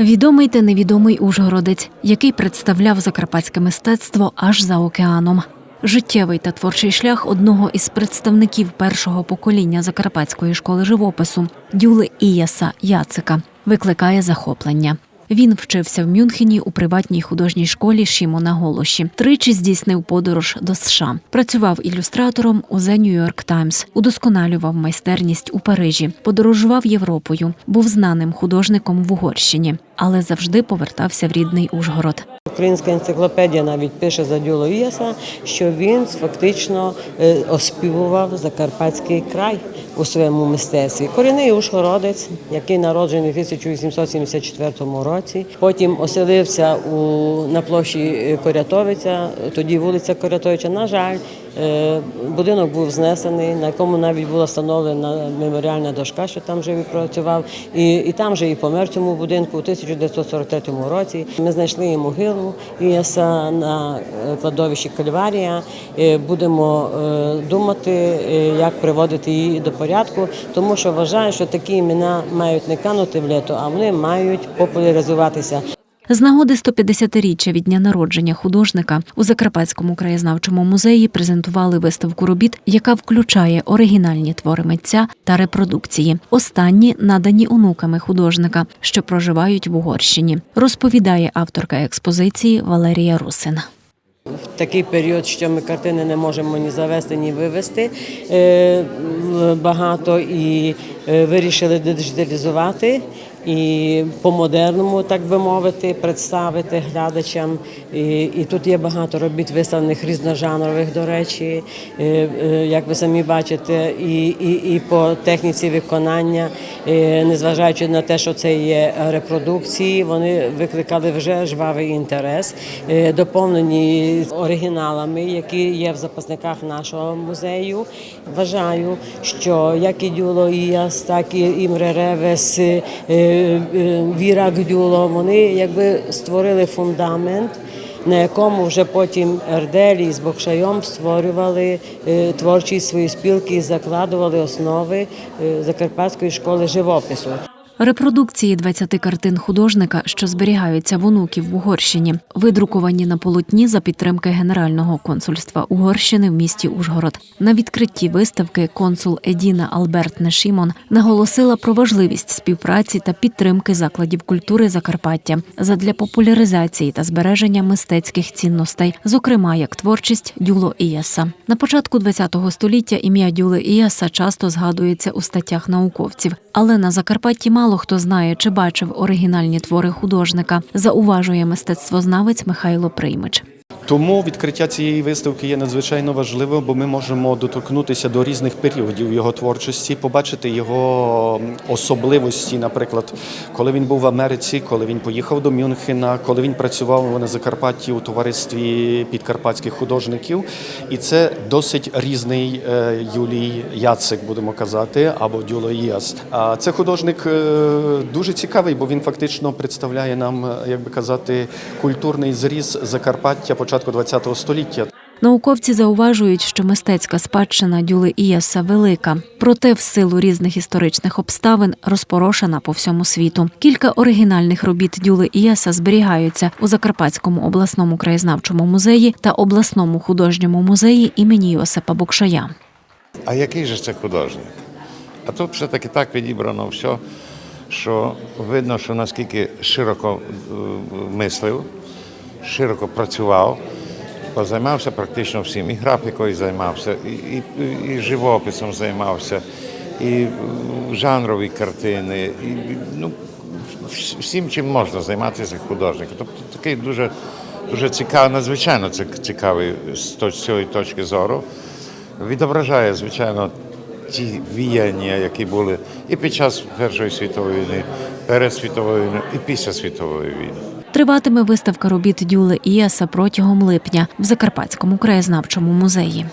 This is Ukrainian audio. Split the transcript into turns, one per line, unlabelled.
Відомий та невідомий Ужгородець, який представляв закарпатське мистецтво аж за океаном. Життєвий та творчий шлях одного із представників першого покоління закарпатської школи живопису Дюли Іяса Яцика викликає захоплення. Він вчився в Мюнхені у приватній художній школі Шімона Голоші. Тричі здійснив подорож до США. Працював ілюстратором у The New York Times, удосконалював майстерність у Парижі, подорожував Європою, був знаним художником в Угорщині, але завжди повертався в рідний Ужгород.
Українська енциклопедія навіть пише за Дюло Іяса, що він фактично е, оспівував Закарпатський край у своєму мистецтві. Корінний Ужгородець, який народжений у 1874 році. Потім оселився у, на площі е, Корятовиця, тоді вулиця Корятовича. На жаль, будинок був знесений, на якому навіть була встановлена меморіальна дошка, що там жив і працював. І, і там же і помер цьому будинку у 1943 році. Ми знайшли могилу Іяса на е, кладовищі Кальварія. Е, Будемо е, думати, е, як приводити її до порядку, тому що вважаю, що такі імена мають не канути в літо, а вони мають популяризуватися.
З нагоди 150-річчя від дня народження художника у Закарпатському краєзнавчому музеї презентували виставку робіт, яка включає оригінальні твори митця та репродукції. Останні надані онуками художника, що проживають в Угорщині, розповідає авторка експозиції Валерія Русин.
В такий період, що ми картини не можемо ні завести, ні вивести е, багато і вирішили диджиталізувати і по-модерному, так би мовити, представити глядачам. І, і тут є багато робіт виставлених різножанрових, до речі, е, е, як ви самі бачите, і, і, і по техніці виконання, е, незважаючи на те, що це є репродукції, вони викликали вже жвавий інтерес, е, доповнені оригіналами, які є в запасниках нашого музею. Вважаю, що як і Дюло Так і Імре Ревес, е, е, Віра Гдюло, вони якби створили фундамент. На якому вже потім Ерделі з Бокшайом створювали е, творчі свої спілки і закладували основи Закарпатської школи живопису.
Репродукції 20 картин художника, що зберігаються в онуків в Угорщині, видруковані на полотні за підтримки Генерального консульства Угорщини в місті Ужгород. На відкритті виставки консул Едіна Алберт Нешімон наголосила про важливість співпраці та підтримки закладів культури Закарпаття задля популяризації та збереження мистецьких цінностей, зокрема як творчість Дюло Іяса. На початку ХХ століття ім'я Дюли Іяса часто згадується у статтях науковців, але на Закарпатті мало хто знає чи бачив оригінальні твори художника, зауважує мистецтвознавець Михайло Приймич.
Тому відкриття цієї виставки є надзвичайно важливо, бо ми можемо доторкнутися до різних періодів його творчості, побачити його особливості, наприклад, коли він був в Америці, коли він поїхав до Мюнхена, коли він працював на Закарпатті у товаристві підкарпатських художників. І це досить різний е, Юлій Яцик, будемо казати, або Дюло Іас. А це художник е, дуже цікавий, бо він фактично представляє нам, е, як би казати, культурний зріз Закарпаття початку ХХ століття.
Науковці зауважують, що мистецька спадщина Дюли Іяса велика, проте в силу різних історичних обставин розпорошена по всьому світу. Кілька оригінальних робіт Дюли Іяса зберігаються у Закарпатському обласному краєзнавчому музеї та обласному художньому музеї імені Йосипа Бокшая.
А який же це художник? А тут все таки так підібрано все, що видно, що наскільки широко е, мислив, широко працював, позаймався практично всім. І графікою займався, і, і, і живописом займався, і жанрові картини, і ну, всім, чим можна займатися художник. Тобто такий дуже, дуже цікавий, надзвичайно цікавий з цієї точки зору відображає, звичайно, ті віяння, які були і під час Першої світової війни, перед світовою війною, і після світової війни.
Триватиме виставка робіт Дюли Іяса протягом липня в Закарпатському краєзнавчому музеї.